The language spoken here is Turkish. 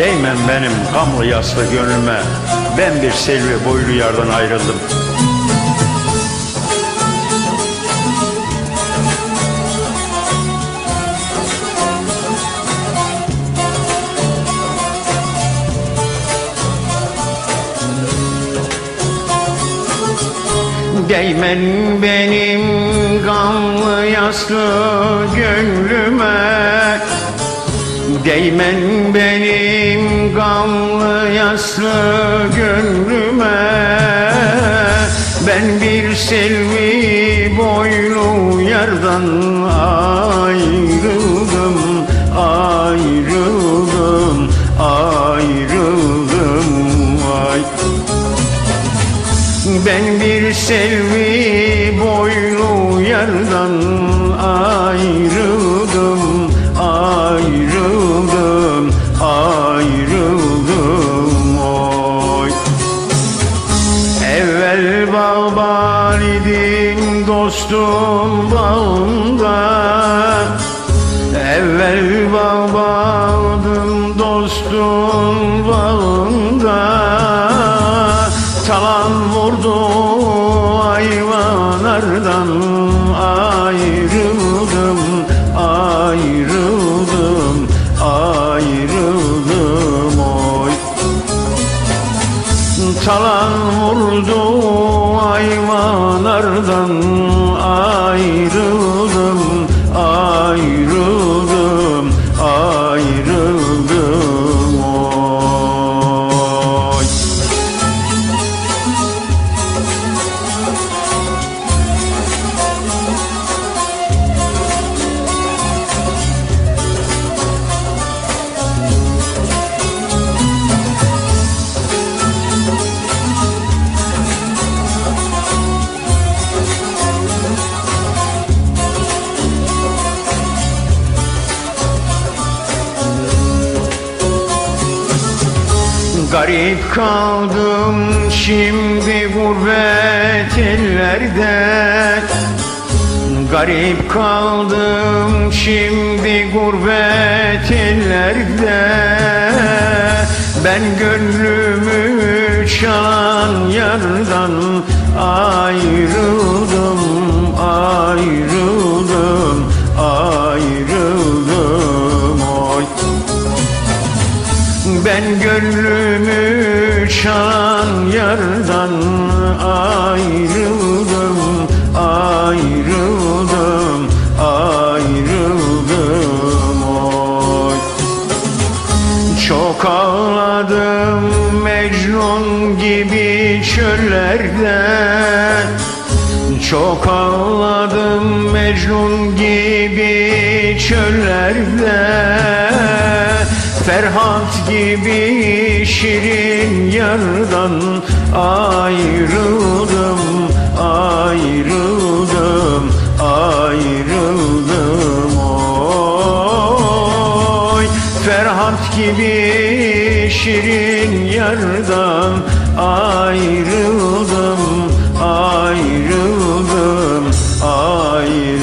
Değmem benim gamlı yaslı gönlüme. Ben bir selvi boylu yardan ayrıldım. Değmen benim gamlı yaslı gönlüme. Değmen benim gamlı yaslı gönlüme Ben bir selvi boylu yardan ayrıldım Ayrıldım, ayrıldım ay ben bir selvi boylu ayrıldım, ayrıldım, Evvel bağban idim dostum bağımda Evvel bağbadım dostum bağımda Talan vurdu hayvanlardan Talan vurdu hayvanlardan Ayrıldım, Garip kaldım şimdi gurbet ellerde. Garip kaldım şimdi gurbet ellerde. Ben gönlümü çalan yardan ayrıldım, ayrıldım, ayrıldım. Oy. Ben gönlümü çalan yardan ayrıldım, ayrıldım, ayrıldım. Oy. Çok ağladım Mecnun gibi çöllerde. Çok ağladım Mecnun gibi çöllerde Ferhat gibi şirin yardan ayrıldım, ayrıldım, ayrıldım. Oy Ferhat gibi şirin yardan ayrıldım, ayrıldım, ayrıldım